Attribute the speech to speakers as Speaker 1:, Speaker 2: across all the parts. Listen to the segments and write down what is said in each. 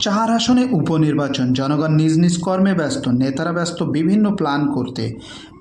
Speaker 1: চার আসনে উপনির্বাচন, জনগণ নিজ নিজ কর্মে ব্যস্ত, নেতারা ব্যস্ত, বিভিন্ন প্ল্যান করতে।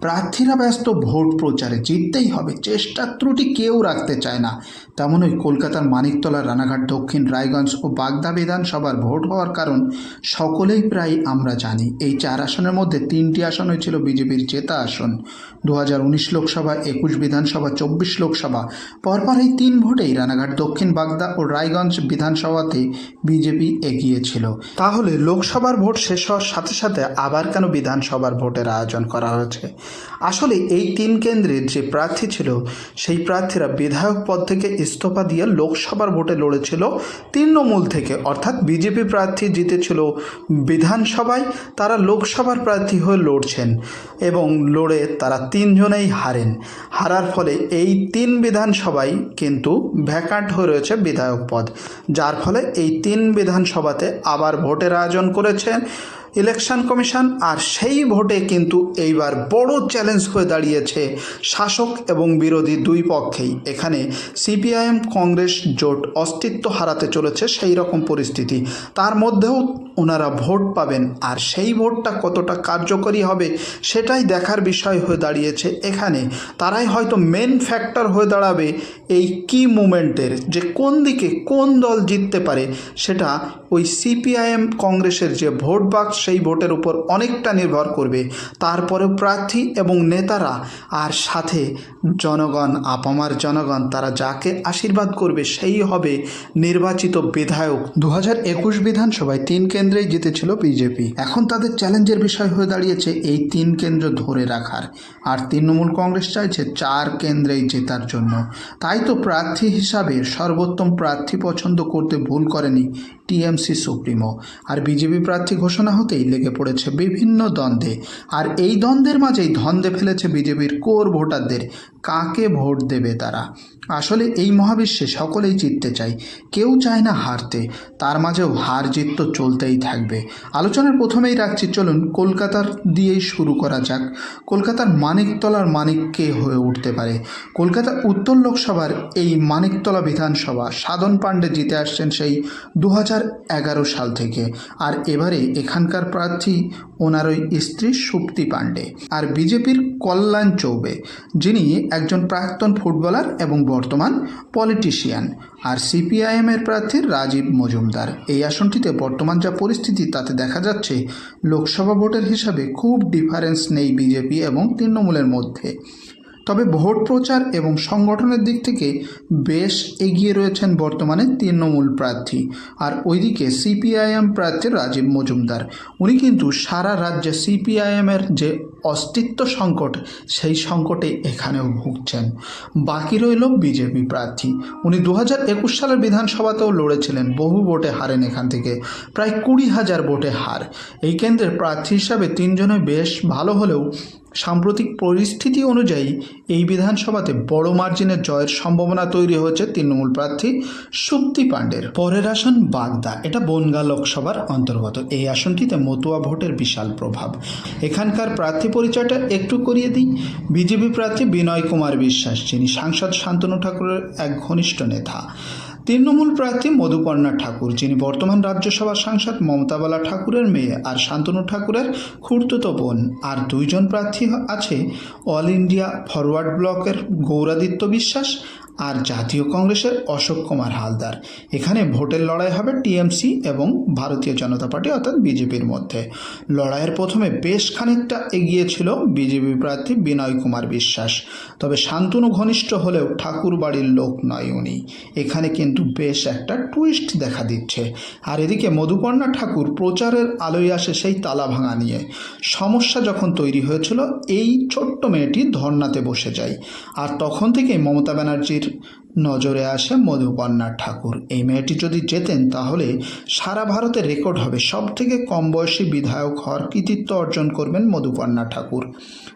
Speaker 1: প্রার্থীরা ব্যস্ত, ভোট প্রচারে জিততেই হবে। চেষ্টা ত্রুটি কেউ রাখতে চায় না। তেমনই কলকাতার মানিকতলা রানাঘাট, দক্ষিণ রায়গঞ্জ ও বাগদা বিধানসভার ভোট হওয়ার কারণ সকলেই প্রায় আমরা জানি। এই চার আসনের মধ্যে তিনটি আসন হয়েছিল বিজেপির জেতা আসন। দু হাজার উনিশ লোকসভা, একুশ বিধানসভা, চব্বিশ লোকসভা। পরপর এই তিন ভোটেই রানাঘাট, দক্ষিণ বাগদা ও রায়গঞ্জ বিধানসভাতে বিজেপি এগিয়েছিল তাহলে লোকসভার ভোট শেষ হওয়ার সাথে সাথে আবার কেন বিধানসভার ভোটের আয়োজন করা হয়েছে? আসলে এই তিন কেন্দ্রের যে প্রার্থী ছিল, সেই প্রার্থীরা বিধায়ক পদ থেকে ইস্তফা দিয়ে লোকসভার ভোটে লড়েছিল তৃণমূল থেকে। অর্থাৎ বিজেপি প্রার্থী জিতেছিল বিধানসভায়, তারা লোকসভার প্রার্থী হয়ে লড়ছেন এবং লড়ে তারা তিনজনেই হারেন। হারার ফলে এই তিন বিধানসভায় কিন্তু ভ্যাকান্ট হয়ে রয়েছে বিধায়ক পদ। যার ফলে এই তিন বিধানসভাতে আবার ভোটের আয়োজন করেছেন। ইলেকশন কমিশন আর সেই ভোটে কিন্তু এইবার বড় চ্যালেঞ্জ হয়ে দাঁড়িয়েছে শাসক এবং বিরোধী দুই পক্ষেই। এখানে সিপিআইএম কংগ্রেস জোট অস্তিত্ব হারাতে চলেছে সেই রকম পরিস্থিতি। তার মধ্যেও ওনারা ভোট পাবেন আর সেই ভোটটা কতটা কার্যকরী হবে সেটাই দেখার বিষয় হয়ে দাঁড়িয়েছে এখানে। তারাই হয়তো মেন ফ্যাক্টর হয়ে দাঁড়াবে এই কি মুমেন্টের যে কোন দিকে কোন দল জিততে পারে সেটা ওই সিপিআইএম কংগ্রেসের যে ভোট বাক্স সেই ভোটের উপর অনেকটা নির্ভর করবে। তারপরে প্রার্থী এবং নেতারা আর সাথে জনগণ, আপামার জনগণ, তারা যাকে আশীর্বাদ করবে সেই হবে নির্বাচিত বিধায়ক। দু হাজার একুশ বিধানসভায় তিন কেন্দ্রেই জিতেছিল বিজেপি। এখন তাদের চ্যালেঞ্জের বিষয় হয়ে দাঁড়িয়েছে এই তিন কেন্দ্র ধরে রাখার। আর তৃণমূল কংগ্রেস চাইছে চার কেন্দ্রেই জেতার জন্য। তাই তো প্রার্থী হিসাবে সর্বোত্তম প্রার্থী পছন্দ করতে ভুল করেনি টিএমসি সুপ্রিমো। আর বিজেপি প্রার্থী ঘোষণা হতেই লেগে পড়েছে বিভিন্ন দ্বন্দ্বে। আর এই দ্বন্দ্বের মাঝেই ধন্দে ফেলেছে বিজেপির কোর ভোটারদের। কাকে ভোট দেবে তারা? আসলে এই মহাবিশ্বে সকলেই জিততে চায়। কেউ চায় না হারতে। তার মাঝেও হার জিত তো চলতেই থাকবে। আলোচনার প্রথমেই রাখছি, চলুন কলকাতার দিয়েই শুরু করা যাক। কলকাতার মানিকতলার মানিক কে হয়ে উঠতে পারে। কলকাতা উত্তর লোকসভার এই মানিকতলা বিধানসভা সাধন পাণ্ডে জিতে আসছেন সেই দু হাজার এগারো সাল থেকে। আর এবারে এখানকার প্রার্থী ওনারই স্ত্রী সুপ্তি পাণ্ডে। আর বিজেপির কল্যাণ চৌবে, যিনি একজন প্রাক্তন ফুটবলার এবং বর্তমান পলিটিশিয়ান, আর সিপিআইএমের প্রার্থী রাজীব মজুমদার। এই আসনটিতে বর্তমান যা পরিস্থিতি, তাতে দেখা যাচ্ছে লোকসভা ভোটের হিসাবে খুব ডিফারেন্স নেই বিজেপি এবং তৃণমূলের মধ্যে। তবে ভোট প্রচার এবং সংগঠনের দিক থেকে বেশ এগিয়ে রয়েছেন বর্তমানে তৃণমূল প্রার্থী, আর ওইদিকে সিপিআইএম প্রার্থী রাজীব মজুমদার। উনি কিন্তু সারা রাজ্যে সিপিআইএমের যে অস্তিত্ব সংকট, সেই সংকটে এখানেও ভুগছেন। বাকি রইল বিজেপি প্রার্থী। উনি দু হাজার একুশ সালের বিধানসভাতেও লড়েছিলেন, বহু ভোটে হারেন এখান থেকে, প্রায় কুড়ি হাজার ভোটে হার। এই কেন্দ্রের প্রার্থী হিসাবে তিনজনে বেশ ভালো হলেও সাম্প্রতিক পরিস্থিতি অনুযায়ী এই বিধানসভাতে বড় মার্জিনের জয়ের সম্ভাবনা তৈরি হয়েছে তৃণমূল প্রার্থী সুপ্তি পাণ্ডের। পরের আসন বাগদা, এটা বনগা লোকসভার অন্তর্গত। এই আসনটিতে মতুয়া ভোটের বিশাল প্রভাব। এখানকার প্রার্থী পরিচয়টা একটু করিয়ে দিই। বিজেপি প্রার্থী বিনয় কুমার বিশ্বাস, যিনি সাংসদ শান্তনু ঠাকুরের এক ঘনিষ্ঠ নেতা। তৃণমূল প্রার্থী মধুপর্ণা ঠাকুর, যিনি বর্তমান রাজ্যসভার সাংসদ মমতাবালা ঠাকুরের মেয়ে আর শান্তনু ঠাকুরের খুড়তুতো বোন। আর দুইজন প্রার্থী আছে অল ইন্ডিয়া ফরওয়ার্ড ব্লকের গৌরাদিত্য বিশ্বাস আর জাতীয় কংগ্রেসের অশোক কুমার হালদার। এখানে ভোটের লড়াই হবে টিএমসি এবং ভারতীয় জনতা পার্টি অর্থাৎ বিজেপির মধ্যে। লড়াইয়ের প্রথমে বেশ খানিকটা এগিয়ে ছিল বিজেপি প্রার্থী বিনয় কুমার বিশ্বাস। তবে শান্তনু ঘনিষ্ঠ হলেও ঠাকুর বাড়ির লোক নয় উনি। এখানে কিন্তু বেশ একটা টুইস্ট দেখা দিচ্ছে। আর এদিকে মধুপর্ণা ঠাকুর প্রচারের আলোয় আসে সেই তালা ভাঙা নিয়ে। সমস্যা যখন তৈরি হয়েছিল, এই ছোট্ট মেয়েটি ধর্নাতে বসে যায়। আর তখন থেকেই মমতা ব্যানার্জির নজরে আসে মধুপর্ণা ঠাকুর। এই মেয়েটি যদি জেতেন তাহলে সারা ভারতে রেকর্ড হবে। সব থেকে কম বয়সী বিধায়ক হওয়ার কৃতিত্ব অর্জন করবেন মধুপর্ণা ঠাকুর।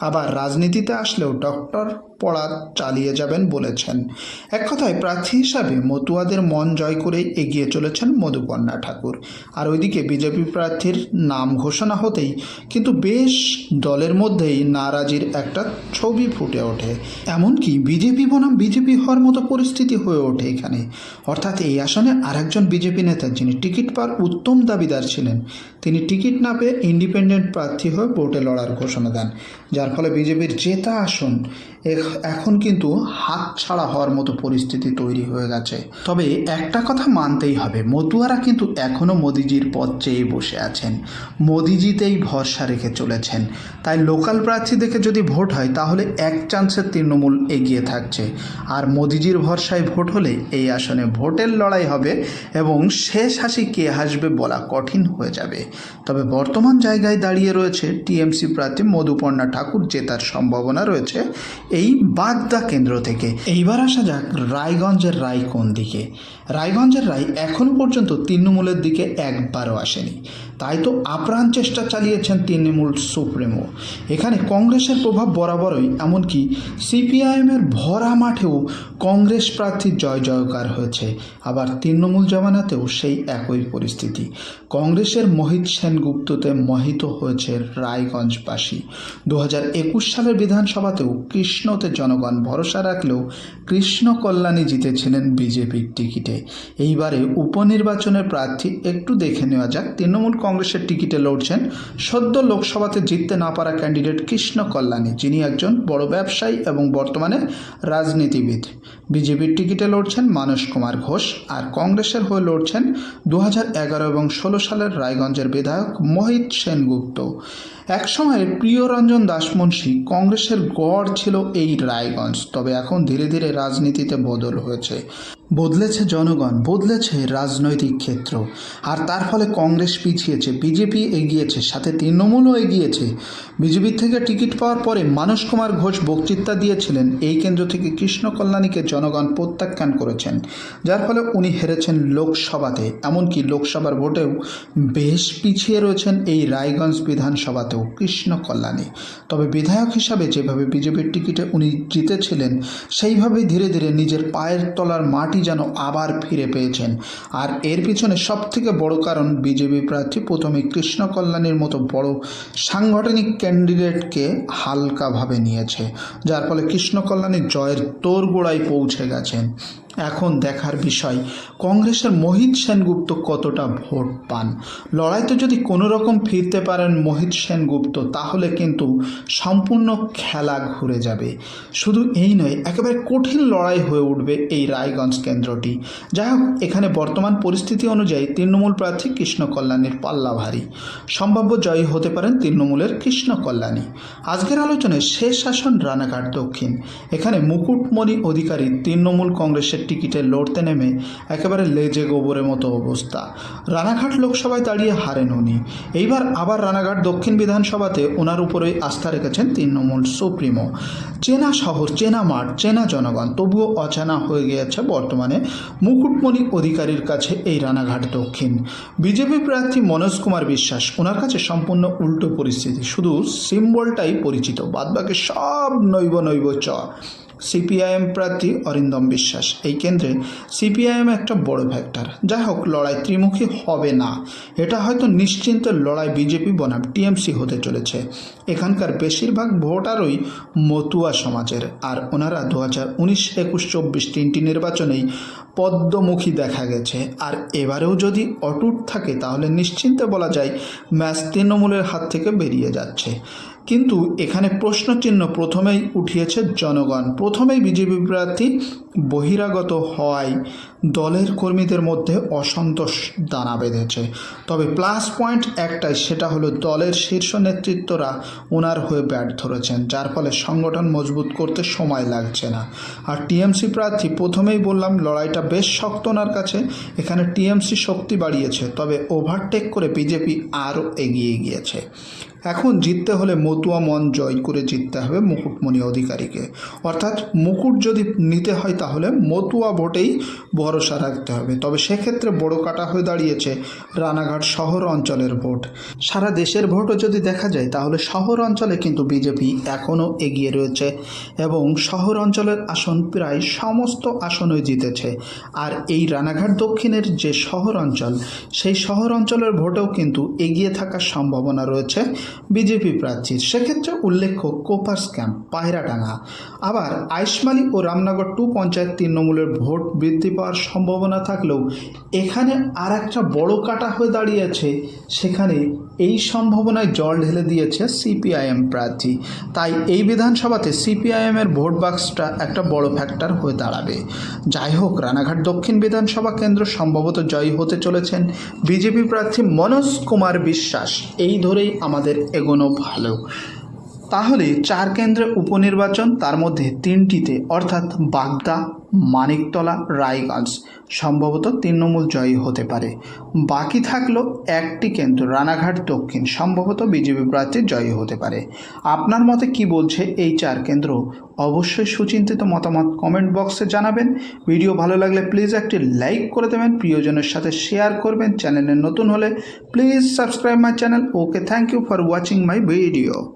Speaker 1: আবার রাজনীতিতে আসলেও ডক্টর পড়া চালিয়ে যাবেন বলেছেন। এক কথায় প্রার্থী হিসাবে মতুয়াদের মন জয় করে এগিয়ে চলেছেন মধুপর্ণা ঠাকুর। আর ওইদিকে বিজেপি প্রার্থীর নাম ঘোষণা হতেই কিন্তু বেশ দলের মধ্যেই নারাজির একটা ছবি ফুটে ওঠে। এমনকি বিজেপি বনাম বিজেপি হওয়ার মতো পরিস্থিতি হয়ে ওঠে এখানে। অর্থাৎ এই আসনে আরেকজন বিজেপি নেতা, যিনি টিকিট পাওয়ার উত্তম দাবিদার ছিলেন, তিনি টিকিট না পেয়ে ইন্ডিপেন্ডেন্ট প্রার্থী হয়ে ভোটে লড়ার ঘোষণা দেন। যার ফলে বিজেপির জেতা আসন এখন কিন্তু হাত ছাড়া হওয়ার মতো পরিস্থিতি তৈরি হয়ে গেছে। তবে একটা কথা মানতেই হবে, মতুয়ারা কিন্তু এখনও মোদিজির পথ চেয়ে বসে আছেন। মোদিজিতেই ভরসা রেখে চলেছেন। তাই লোকাল প্রার্থী দেখে যদি ভোট হয়, তাহলে এক চান্সের তৃণমূল এগিয়ে থাকছে। আর মোদিজির ভরসায় ভোট হলে এই আসনে ভোটের লড়াই হবে এবং শেষ হাসি কে হাসবে বলা কঠিন হয়ে যাবে। তবে বর্তমান জায়গায় দাঁড়িয়ে রয়েছে টিএমসি প্রার্থী মধুপর্ণা ঠাকুর জেতার সম্ভাবনা রয়েছে এই বাগদা কেন্দ্র থেকে। এইবার আসা যাক রায়গঞ্জের রায় কোন দিকে। রায়গঞ্জের রায় এখনও পর্যন্ত তৃণমূলের দিকে একবারও আসেনি। তাই তো আপ্রাণ চেষ্টা চালিয়েছেন তৃণমূল সুপ্রিমো। এখানে কংগ্রেসের প্রভাব বরাবরই, এমনকি সিপিআইএমের ভরা মাঠেও কংগ্রেস প্রার্থীর জয় জয়কার হয়েছে। আবার তৃণমূল জমানাতেও সেই একই পরিস্থিতি। কংগ্রেসের মোহিত সেনগুপ্ততে মোহিত হয়েছে রায়গঞ্জবাসী। দু একুশ সালের বিধানসভাতেও কৃষ্ণতে জনগণ ভরসা রাখলেও কৃষ্ণ কল্যাণী জিতেছিলেন বিজেপির টিকিটে। এইবারে উপনির্বাচনের প্রার্থী একটু দেখে নেওয়া যাক। তৃণমূল কংগ্রেসের টিকিটে লড়ছেন সদ্য লোকসভাতে জিততে না পারা ক্যান্ডিডেট কৃষ্ণ কল্যাণী। যিনি একজন বড় ব্যবসায়ী এবং বর্তমানে রাজনীতিবিদ। বিজেপির টিকিটে লড়ছেন মানস কুমার ঘোষ আর কংগ্রেসের হয়ে লড়ছেন দু এবং ষোলো সালের রায়গঞ্জের বিধায়ক মোহিত সেনগুপ্ত। একসময় প্রিয়রঞ্জন দাসমুন্সী কংগ্রেসের গড় ছিল এই রায়গঞ্জ। তবে এখন ধীরে ধীরে রাজনীতিতে বদল হয়েছে। বদলেছে জনগণ, বদলেছে রাজনৈতিক ক্ষেত্র। আর তার ফলে কংগ্রেস পিছিয়েছে, বিজেপি এগিয়েছে, সাথে তৃণমূলও এগিয়েছে। বিজেপির থেকে টিকিট পাওয়ার পরে মানস কুমার ঘোষ বক্তৃতা দিয়েছিলেন, এই কেন্দ্র থেকে কৃষ্ণ কল্যাণীকে জনগণ প্রত্যাখ্যান করেছেন, যার ফলে উনি হেরেছেন লোকসভাতে। এমনকি লোকসভার ভোটেও বেশ পিছিয়ে রয়েছেন এই রায়গঞ্জ বিধানসভাতেও কৃষ্ণ কল্যাণী। তবে বিধায়ক হিসাবে যেভাবে বিজেপির টিকিটে উনি জিতেছিলেন সেইভাবেই ধীরে ধীরে নিজের পায়ের তলার মাটি যেন আবার ফিরে পেয়েছেন। আর এর পিছনে সবথেকে বড় কারণ বিজেপি প্রার্থী প্রথমে কৃষ্ণ কল্যাণীর মতো বড় সাংগঠনিক ক্যান্ডিডেটকে হালকাভাবে নিয়েছে, যার ফলে কৃষ্ণ কল্যাণী জয়ের তোরগোড়ায় পৌঁছে গেছেন। এখন দেখার বিষয়, কংগ্রেসের মোহিত সেনগুপ্ত কতটা ভোট পান? লড়াইতে যদি কোনো রকম ফিরতে পারেন মোহিত সেনগুপ্ত, তাহলে কিন্তু সম্পূর্ণ খেলা ঘুরে যাবে। শুধু এই নয়, একেবারে কঠিন লড়াই হয়ে উঠবে এই রায়গঞ্জ কেন্দ্রটি। যাই হোক, এখানে বর্তমান পরিস্থিতি অনুযায়ী তৃণমূল প্রার্থী কৃষ্ণ কল্যাণীর পাল্লা ভারী। সম্ভাব্য জয়ী হতে পারেন তৃণমূলের কৃষ্ণ কল্যাণী আজকের আলোচনায় শেষ শাসন রানাঘাট দক্ষিণ। এখানে মুকুটমণি অধিকারী তৃণমূল কংগ্রেসের টিকিটে লড়তে নেমে একেবারে লেজে গোবরের মতো অবস্থা। রানাঘাট লোকসভায় দাঁড়িয়ে হারেন উনি। এইবার আবার রানাঘাট দক্ষিণ বিধানসভাতে ওনার উপরেই আস্থা রেখেছেন তৃণমূল সুপ্রিমো। চেনা শহর, চেনা মাঠ, চেনা জনগণ, তবুও অচেনা হয়ে গিয়েছে বর্তমানে মুকুটমণি অধিকারীর কাছে এই রানাঘাট দক্ষিণ। বিজেপি প্রার্থী মনোজ কুমার বিশ্বাস ওনার কাছে সম্পূর্ণ উল্টো পরিস্থিতি, শুধু সিম্বলটাই পরিচিত, বাদবাকি সব নৈব নৈব চ সিপিআইএম প্রার্থী অরিন্দম বিশ্বাস। এই কেন্দ্রে সিপিআইএম একটা বড় ফ্যাক্টর যাই হোক, লড়াই ত্রিমুখী হবে না। এটা হয়তো নিশ্চিন্ত লড়াই বিজেপি বনাম টিএমসি হতে চলেছে। এখানকার বেশিরভাগ ভোটারই মতুয়া সমাজের। আর ওনারা দু হাজার উনিশ, একুশ, চব্বিশ তিনটি নির্বাচনেই পদ্মমুখী দেখা গেছে। আর এবারেও যদি অটুট থাকে, তাহলে নিশ্চিন্তে বলা যায় ম্যাচ তৃণমূলের হাত থেকে বেরিয়ে যাচ্ছে। কিন্তু এখানে প্রশ্নচিহ্ন প্রথমেই উঠিয়েছে জনগণ। প্রথমেই বিজেপি প্রার্থী বহিরাগত হওয়ায় দলের কর্মীদের মধ্যে অসন্তোষ দানা বেঁধেছে। তবে প্লাস পয়েন্ট একটাই, সেটা হলো দলের শীর্ষ নেতৃত্বরা ওনার হয়ে ব্যাট ধরেছেন, যার ফলে সংগঠন মজবুত করতে সময় লাগছে না। আর টিএমসি প্রার্থী, প্রথমেই বললাম লড়াইটা বেশ শক্ত ওনার কাছে, এখানে টিএমসি শক্তি বাড়িয়েছে, তবে ওভারটেক করে বিজেপি আরও এগিয়ে গিয়েছে। এখন জিততে হলে মতুয়া মন জয় করে জিততে হবে মুকুটমণি অধিকারীকে। অর্থাৎ মুকুট যদি নিতে হয় তাহলে মতুয়া ভোটেই ভরসা রাখতে হবে। তবে সেক্ষেত্রে বড় কাটা হয়ে দাঁড়িয়েছে রানাঘাট শহর অঞ্চলের ভোট। সারা দেশের ভোটও যদি দেখা যায় তাহলে শহর অঞ্চলে কিন্তু বিজেপি এখনও এগিয়ে রয়েছে এবং শহর অঞ্চলের আসন প্রায় সমস্ত আসনই জিতেছে। আর এই রানাঘাট দক্ষিণের যে শহর অঞ্চল, সেই শহর অঞ্চলের ভোটেও কিন্তু এগিয়ে থাকার সম্ভাবনা রয়েছে। বিজেপি প্রার্থী। সেক্ষেত্রে উল্লেখ্য কোপার্স ক্যাম্প পায়রাডাঙ্গা। আবার আইসমালি ও রামনগর টু পঞ্চায়েত তৃণমূলের ভোট বৃদ্ধি পাওয়ার সম্ভাবনা থাকলেও এখানে আর একটা বড় কাটা হয়ে দাঁড়িয়েছে সেখানে এই সম্ভাবনায় জল ঢেলে দিয়েছে সিপিআইএম প্রার্থী। তাই এই বিধানসভাতে সিপিআইএমের ভোট বাক্সটা একটা বড় ফ্যাক্টর হয়ে দাঁড়াবে। যাই হোক, রানাঘাট দক্ষিণ বিধানসভা কেন্দ্র সম্ভবত জয়ী হতে চলেছেন বিজেপি প্রার্থী মনোজ কুমার বিশ্বাস। এই ধরেই আমাদের এগোনো ভালো। তাহলে চার কেন্দ্রে উপনির্বাচন, তার মধ্যে তিনটিতে, অর্থাৎ বাগদা মানিকতলা রায়গঞ্জ। সম্ভবত তৃণমূল জয়ী হতে পারে। বাকি থাকল একটি কেন্দ্র, রানাঘাট দক্ষিণ। সম্ভবত বিজেপি প্রার্থী জয়ী হতে পারে। আপনার মতে কি বলছে এই চার কেন্দ্র? অবশ্যই সুচিন্তিত মতামত কমেন্ট বক্সে জানাবেন। ভিডিও ভালো লাগলে প্লিজ একটি লাইক করে দেবেন। প্রিয়জনের সাথে শেয়ার করবেন। চ্যানেলে নতুন হলে please subscribe my channel. Okay, thank you for watching my video.